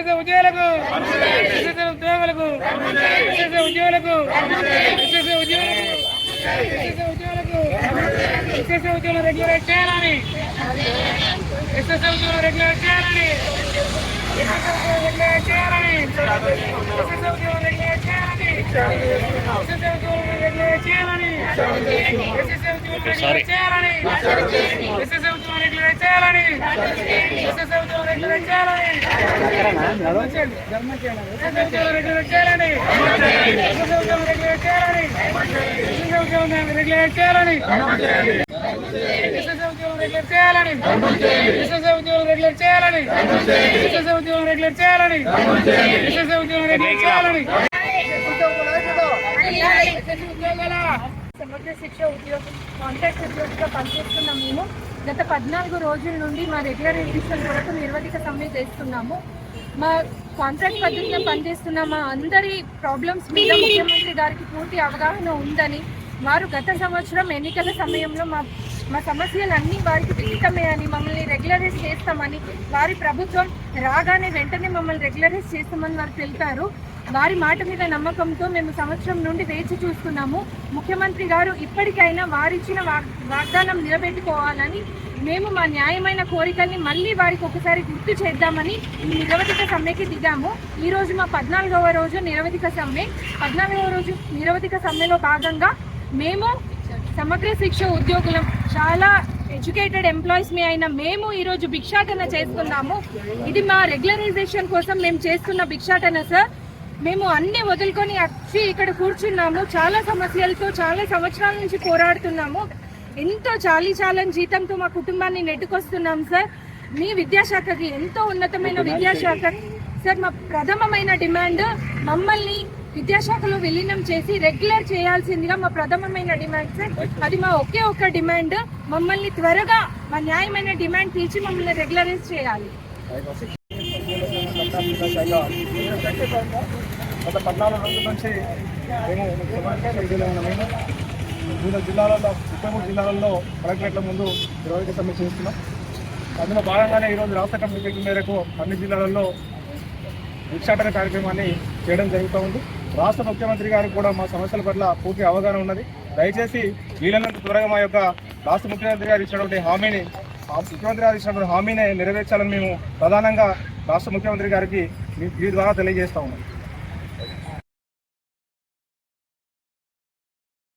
విశేష ఉద్యోగులకు విశేష ఉద్యోగులకు విశేష ఉద్యోగులకు విశేష ఉద్యోగులకు విశేష ఉద్యోగులకు విశేష ఉద్యోగులు రెగ్యులర్ చేయాలని విశేష ఉద్యోగులు రెగ్యులర్ చేయాలని విశేష రెగ్యులర్ చేయాలని విశేష ఉద్యోగులు రెగ్యులర్ చేయాలని విశేష రెగ్యులర్ చేయాలని విశేష ఉద్యోగులు రెగ్యులర్ చేయాలని విశేష రెగ్యులర్ చేయాలని విశేష ఉద్యోగులు రెగ్యులర్ చేయాలని రెగ్యులేట్ చేయాలని రెగ్యులేట్ చేయాలని రెగ్యులేట్ చేయాలని రెగ్యులేట్ చేయాలని రెగ్యులేట్ చేయాలని సమగ్ర శిక్ష ఉద్యోగం కాంట్రాక్ట్ ఉద్యోగిగా పనిచేస్తున్నాం మేము గత పద్నాలుగు రోజుల నుండి మా రెగ్యులర్ ఎడిషన్ కొరకు నిర్వధిక సమ్మె చేస్తున్నాము. మా కాంట్రాక్ట్ పద్ధతిలో పనిచేస్తున్న మా అందరి ప్రాబ్లమ్స్ మీద ముఖ్యమంత్రి గారికి పూర్తి అవగాహన ఉందని వారు గత సంవత్సరం ఎన్నికల సమయంలో మా మా సమస్యలన్నీ వారికి విదితమే అని మమ్మల్ని రెగ్యులరైజ్ చేస్తామని వారి ప్రభుత్వం రాగానే వెంటనే మమ్మల్ని రెగ్యులరైజ్ చేస్తామని వారు తెలిపారు. వారి మాట మీద నమ్మకంతో మేము సంవత్సరం నుండి వేచి చూస్తున్నాము. ముఖ్యమంత్రి గారు ఇప్పటికైనా వారిచ్చిన వాగ్ వాగ్దానం నిలబెట్టుకోవాలని మేము మా న్యాయమైన కోరికల్ని మళ్ళీ వారికి ఒకసారి గుర్తు చేద్దామని ఈ నిరవధిక సమ్మెకి దిగాము. ఈరోజు మా పద్నాలుగవ రోజు నిరవధిక సమ్మె. పద్నాలుగవ రోజు నిరవధిక సమ్మెలో భాగంగా మేము సమగ్ర శిక్ష ఉద్యోగులం చాలా ఎడ్యుకేటెడ్ ఎంప్లాయీస్ మీ అయిన మేము ఈరోజు భిక్షాటన చేస్తున్నాము. ఇది మా రెగ్యులరైజేషన్ కోసం మేము చేస్తున్న భిక్షాటన సార్. మేము అన్ని వదులుకొని వచ్చి ఇక్కడ కూర్చున్నాము. చాలా సమస్యలతో చాలా సంవత్సరాల నుంచి పోరాడుతున్నాము. ఎంతో చాలీ చాలని జీతంతో మా కుటుంబాన్ని నెట్టుకొస్తున్నాం సార్. మీ విద్యాశాఖకి ఎంతో ఉన్నతమైన విద్యాశాఖ. సార్ మా ప్రథమమైన డిమాండ్ మమ్మల్ని విద్యాశాఖలో విలీనం చేసి రెగ్యులర్ చేయాల్సిందిగా మా ప్రథమమైన డిమాండ్ సార్. అది మా ఒకే ఒక్క డిమాండ్. మమ్మల్ని త్వరగా మా న్యాయమైన డిమాండ్ తీర్చి మమ్మల్ని రెగ్యులరైజ్ చేయాలి. గత పద్నాలుగు రోజుల నుంచి మేము మేము వివిధ జిల్లాలలో ముప్పై మూడు జిల్లాలలో కలెక్టరేట్ల ముందు నిర్వహిక సమ్మె చేస్తున్నాం అందులో భాగంగానే ఈరోజు రాష్ట్ర కమిటీ మేరకు అన్ని జిల్లాలలో భిక్షాటన కార్యక్రమాన్ని చేయడం జరుగుతూ ఉంది రాష్ట్ర ముఖ్యమంత్రి గారికి కూడా మా సమస్యల పట్ల పూర్తి అవగాహన ఉన్నది దయచేసి వీలైనంత త్వరగా మా యొక్క రాష్ట్ర ముఖ్యమంత్రి గారు ఇచ్చినటువంటి హామీని ఆ ముఖ్యమంత్రి గారు ఇచ్చినటువంటి హామీని నెరవేర్చాలని మేము ప్రధానంగా రాష్ట్ర ముఖ్యమంత్రి గారికి మీ ద్వారా తెలియజేస్తా ఉన్నాం.